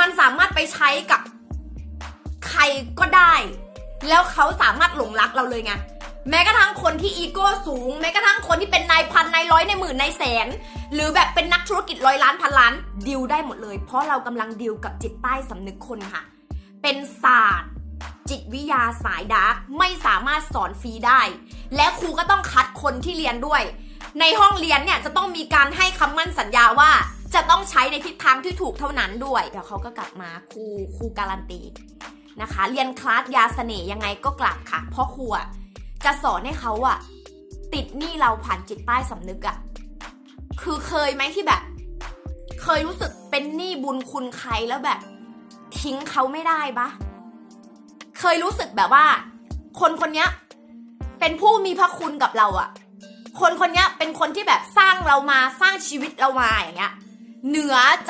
มันสามารถไปใช้กับใครก็ได้ แล้วเขาสามารถหลงรักเราเลยไงแม้กระทั่งคนที่อีโก้สูง แม้กระทั่งคนที่เป็นนายพันนายร้อยในหมื่นนายแสน หรือแบบเป็นนักธุรกิจร้อยล้านพันล้านดิวได้หมดเลย เพราะเรากำลังดิวกับจิตใต้สำนึกคนค่ะ เป็นศาสตร์ จิตวิทยาสายดาร์กไม่สามารถสอนฟรีได้ และครูก็ต้องคัดคนที่เรียนด้วย ในห้องเรียนเนี่ยจะต้องมีการให้คำมั่นสัญญาว่า ใช้ในทิศทางที่ถูกเท่านั้นด้วย เดี๋ยวเขาก็กลับมาครูครูการันตีนะคะ เรียนคลาสยาเสน่ห์ยังไงก็กลับค่ะ เพราะครูอะจะสอนให้เขาอะติดหนี้เราผ่านจิตใต้สำนึกอะคือเคยไหมที่แบบ เคยรู้สึกเป็นหนี้บุญคุณใครแล้วแบบ ทิ้งเขาไม่ได้ปะเคยรู้สึกแบบว่า คนคนนี้เป็นผู้มีพระคุณกับเราอะคนคนนี้เป็นคนที่แบบสร้างเรามาสร้างชีวิตเรามาอย่างเงี้ย เหนือจาก